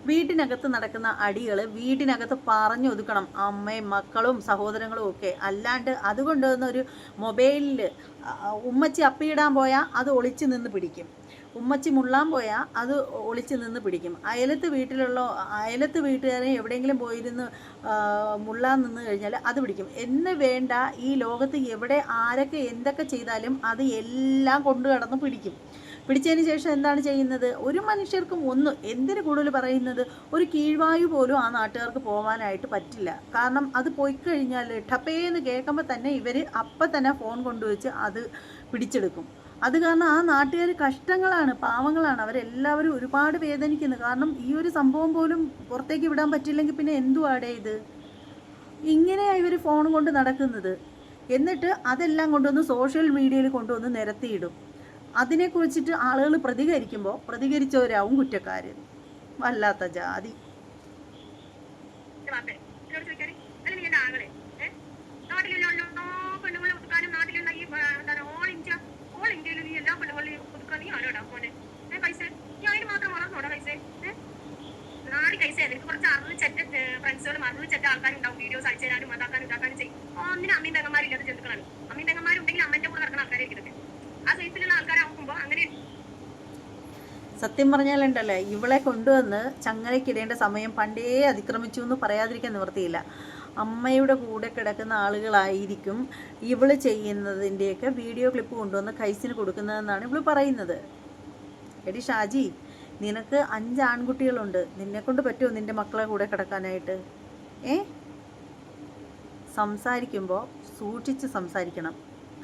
Speaker 1: വീട്ടിനകത്ത് നടക്കുന്ന അടികൾ വീട്ടിനകത്ത് പറഞ്ഞു ഒതുക്കണം. അമ്മയും മക്കളും സഹോദരങ്ങളും ഒക്കെ. അല്ലാണ്ട് അതുകൊണ്ട് ഒരു മൊബൈലിൽ ഉമ്മച്ചി അപ്പിയിടാൻ പോയാൽ അത് ഒളിച്ച് നിന്ന് പിടിക്കും. ഉമ്മച്ചി മുള്ളാൻ പോയാൽ അത് ഒളിച്ചു നിന്ന് പിടിക്കും. അയലത്ത് വീട്ടിലുള്ള അയലത്ത് വീട്ടുകാരെ എവിടെയെങ്കിലും പോയിരുന്ന് മുള്ളാൻ നിന്ന് കഴിഞ്ഞാൽ അത് പിടിക്കും. എന്ന് വേണ്ട ഈ ലോകത്ത് എവിടെ ആരൊക്കെ എന്തൊക്കെ ചെയ്താലും അത് എല്ലാം കൊണ്ടു കടന്ന് പിടിക്കും. പിടിച്ചതിന് ശേഷം എന്താണ് ചെയ്യുന്നത്? ഒരു മനുഷ്യർക്കും ഒന്ന് എന്തിനു കൂടുതൽ പറയുന്നത്? ഒരു കീഴ്വായു പോലും ആ നാട്ടുകാർക്ക് പോകാനായിട്ട് പറ്റില്ല. കാരണം അത് പോയി കഴിഞ്ഞാൽ ടപ്പേന്ന് കേൾക്കുമ്പോൾ തന്നെ ഇവർ അപ്പം തന്നെ ഫോൺ കൊണ്ടുവച്ച് അത് പിടിച്ചെടുക്കും. അത് കാരണം ആ നാട്ടുകാർ കഷ്ടങ്ങളാണ് പാവങ്ങളാണ്. അവരെല്ലാവരും ഒരുപാട് വേദനിക്കുന്നു. കാരണം ഈ ഒരു സംഭവം പോലും പുറത്തേക്ക് വിടാൻ പറ്റില്ലെങ്കിൽ പിന്നെ എന്തുവാടേ ഇത്? ഇങ്ങനെയാണ് ഇവർ ഫോൺ കൊണ്ട് നടക്കുന്നത്. എന്നിട്ട് അതെല്ലാം കൊണ്ടുവന്ന് സോഷ്യൽ മീഡിയയിൽ കൊണ്ടുവന്ന് നിരത്തിയിടും. അതിനെക്കുറിച്ചിട്ട് ആളുകൾ പ്രതികരിക്കുമ്പോൾ പ്രതികരിച്ചവരാവും കുറ്റക്കാർ വല്ലാത്ത ജാതി.
Speaker 2: അല്ല ഏ? നാട്ടിലുള്ള എല്ലാ പെണ്ണുങ്ങളെ ഒതുക്കാനും നാട്ടിലുള്ള ഈ, ആ, എന്താണ്, all India, all Indiaയിൽ നീ എല്ലാ പെണ്ണുങ്ങളെയും ഒതുക്കാൻ നീ ആരോടാ മോനെ? ഏ, പൈസ? നീ അതിന് മാത്രം വളർന്നോടാ പൈസ? ഏ? നാല് പൈസ നിനക്ക് കുറച്ച് അറുപത് ചെറ്റ ഫ്രണ്ട്സുകളും അറുപത് ചെറ്റ ആൾക്കാരുണ്ടാവും വീഡിയോസ് അയച്ചു തരാനും അതാക്കാനും ഇതാക്കാനും ചെയ്യും ഒന്നിനും അമ്മയും പെങ്ങന്മാരില്ലാത്ത ജന്തുക്കളാണ് അമ്മയും പെങ്ങന്മാരുണ്ടെങ്കിൽ അമ്മന്റെ കൂടെ നടക്കുന്ന ആൾക്കാരായിരിക്കും ഇതൊക്കെ ആ സൈസിലുള്ള ആൾക്കാരാകുമ്പോൾ അങ്ങനെ
Speaker 1: സത്യം പറഞ്ഞാലുണ്ടല്ലോ ഇവളെ കൊണ്ടുവന്ന് ചങ്ങലയ്ക്കിടേണ്ട സമയം പണ്ടേ അതിക്രമിച്ചു എന്ന് പറയാതിരിക്കാൻ നിവൃത്തിയില്ല. അമ്മയുടെ കൂടെ കിടക്കുന്ന ആളുകളായിരിക്കും ഇവൾ ചെയ്യുന്നതിന്റെയൊക്കെ വീഡിയോ ക്ലിപ്പ് കൊണ്ടുവന്ന് കൈസിന് കൊടുക്കുന്നതെന്നാണ് ഇവൾ പറയുന്നത്. എടി ഷാജി നിനക്ക് അഞ്ച് ആൺകുട്ടികളുണ്ട്. നിന്നെ കൊണ്ട് പറ്റുമോ നിന്റെ മക്കളെ കൂടെ കിടക്കാനായിട്ട്? ഏ? സംസാരിക്കുമ്പോൾ സൂക്ഷിച്ച് സംസാരിക്കണം.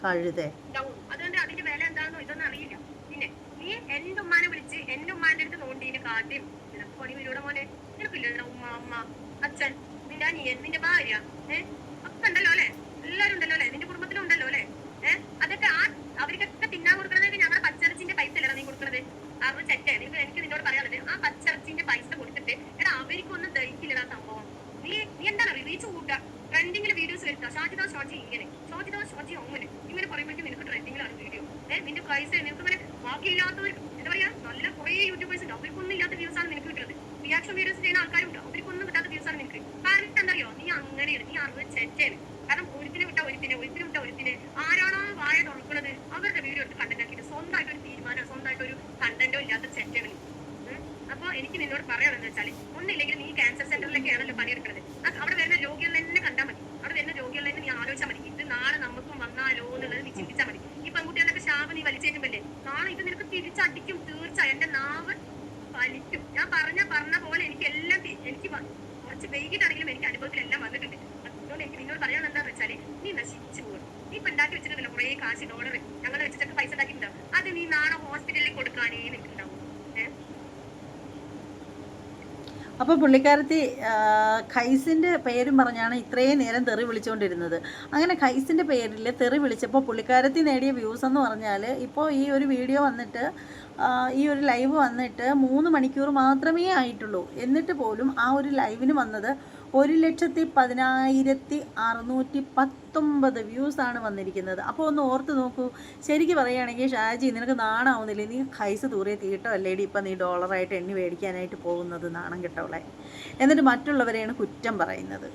Speaker 1: കഴുതേ
Speaker 2: ഉണ്ടാവും അതുകൊണ്ട് അതിന്റെ വില എന്താണെന്നോ ഇതൊന്നും അറിയില്ല പിന്നെ നീ എന്റെ ഉമ്മാനെ വിളിച്ച് എന്റെ ഉമ്മാന്റെ അടുത്ത് നോണ്ടീന് കാട്ടിയും നിനക്ക് പണി വരൂടെ മോനെ. നിനക്കില്ലല്ലോ ഉമ്മ അമ്മ അച്ഛൻ നിന്റെ അനിയൻ നിന്റെ ഭാര്യ ഏഹ് ഒക്കെ ഉണ്ടല്ലോ അല്ലെ? എല്ലാരും ഉണ്ടല്ലോ അല്ലെ? നിന്റെ കുടുംബത്തിലും ഉണ്ടല്ലോ അല്ലെ? ഏഹ് അതൊക്കെ ആ അവർക്കൊക്കെ തിന്നാൻ കൊടുക്കണതൊക്കെ ഞങ്ങളുടെ പച്ചറച്ചിന്റെ പൈസ അല്ലേ നീ കൊടുക്കുന്നത് അറുപത് ചെറ്റേ നിനക്ക് എനിക്ക് നിന്നോട് പറയാനുള്ളത്. ആ പച്ചറച്ചിന്റെ പൈസ കൊടുത്തിട്ട് എടാ അവർക്കൊന്നും ദഹിക്കില്ലടാ സംഭവം. നീ നീ എന്താണ് റീച്ച് കൂട്ടുക ട്രെൻഡിങ്ങിൽ വീഡിയോസ് വരുത്താം. സാധ്യത ഷോജി ഇങ്ങനെ. സാധ്യത ഷോജി അങ്ങനെ. ഇങ്ങനെ പറയുമ്പോഴേക്കും നിനക്ക് ട്രെൻഡിങ്ങിലാണ് വീഡിയോ ഏഹ് നിന്റെ പ്രൈസ് നിനക്ക് ഇങ്ങനെ ബാക്കിയില്ലാത്തവർ എന്താ പറയാ നല്ല കുറെ യൂട്യൂബേഴ്സ് ഉണ്ട്. അവർക്കൊന്നും ഇല്ലാത്ത വ്യൂസ് ആണ് നിനക്ക് കിട്ടുന്നത്. റിയാക്ഷൻ വീഡിയോസ് ചെയ്യുന്ന ആൾക്കാരുണ്ട്. അവർക്കൊന്നും കിട്ടാത്ത വ്യൂസ് ആണ് നിനക്ക്. കാരണം എന്താറിയോ നീ അങ്ങനെയാണ്. നീ അറിവ് ചെറ്റാണ് കാരണം ഒരുത്തിനെ വിട്ട ഒരുത്തിനെ ഒരുത്തിനെ വിട്ട ഒരുത്തിനെ. ആരാണോ വായ തുറക്കുന്നത് അവരുടെ വീഡിയോ എടുത്ത് കണ്ടന്റ് ആക്കിയിട്ട് സ്വന്തമായിട്ട് ഒരു തീരുമാനം സ്വന്തമായിട്ട് ഒരു കണ്ടന്റോ ഇല്ലാത്ത ചെറ്റാണ് അപ്പോൾ അപ്പൊ എനിക്ക് നിന്നോട് പറയാമെന്ന് വെച്ചാൽ ഒന്നില്ലെങ്കിൽ നീ ക്യാൻസർ സെന്ററിലൊക്കെ ആണല്ലോ പണിയെടുക്കുന്നത് അവിടെ വരുന്ന രോഗികൾ തന്നെ കണ്ടാൽ മതി അവിടെ വരുന്ന രോഗികൾ തന്നെ നീ ആലോചിച്ചാൽ മതി ഇത് നാളെ നമുക്കും വന്നാലോ എന്നുള്ളത് നീ ചിന്തിച്ചാൽ മതി ഈ പെൺകുട്ടികളൊക്കെ ശാപം നീ വലിച്ചേറ്റുമ്പല്ലേ നാളെ ഇത് നിനക്ക് തിരിച്ചടിക്കും തീർച്ചയായും. എന്റെ നാവ് പലിക്കും. ഞാൻ പറഞ്ഞ പറഞ്ഞ പോലെ എനിക്ക് എല്ലാം എനിക്ക് കുറച്ച് വൈകിട്ടാണെങ്കിലും എനിക്ക് അനുഭവത്തിലെല്ലാം വന്നിട്ടുണ്ട്. അതുകൊണ്ട് എനിക്ക് നിങ്ങൾ പറയാൻ എന്താന്ന് വെച്ചാൽ നീ നശിച്ചു പോകും നീ ഇപ്പൊ ഉണ്ടാക്കി വെച്ചിട്ടുണ്ടല്ലോ കുറെ കാശ് ഡോളർ ഞങ്ങൾ വെച്ചിട്ടൊക്കെ പൈസ ഉണ്ടാക്കിയിട്ടുണ്ടാവും. അത് നീ നാളെ ഹോസ്പിറ്റലിൽ കൊടുക്കാനേ നിൽക്കുന്നുണ്ടാവും. ഏഹ്
Speaker 1: അപ്പോൾ പുള്ളിക്കാരത്തി ഖൈസിന്റെ പേരും പറഞ്ഞാണ് ഇത്രയും നേരം തെറി വിളിച്ചുകൊണ്ടിരുന്നത് അങ്ങനെ ഖൈസിന്റെ പേരിൽ തെറി വിളിച്ചപ്പോൾ പുള്ളിക്കാരത്തി നേടിയ വ്യൂസ് എന്ന് പറഞ്ഞാൽ ഇപ്പോൾ ഈ ഒരു വീഡിയോ വന്നിട്ട് ഈ ഒരു ലൈവ് വന്നിട്ട് മൂന്ന് മണിക്കൂർ മാത്രമേ ആയിട്ടുള്ളൂ. എന്നിട്ട് പോലും ആ ഒരു ലൈവിന് വന്നത് ഒരു ലക്ഷത്തി പതിനായിരത്തി അറുന്നൂറ്റി പത്തൊമ്പത് വ്യൂസാണ് വന്നിരിക്കുന്നത്. അപ്പോൾ ഒന്ന് ഓർത്ത് നോക്കൂ. ശരിക്കും പറയുകയാണെങ്കിൽ ഷാജി നിനക്ക് നാണാവുന്നില്ലേ? നീ ഹൈസ് തൂറിയ തീട്ടോ? അല്ലേടി ഇപ്പം നീ ഡോളറായിട്ട് എണ്ണി മേടിക്കാനായിട്ട് പോകുന്നത് നാണം കെട്ടവളെ? എന്നിട്ട് മറ്റുള്ളവരെയാണ് കുറ്റം പറയുന്നത്.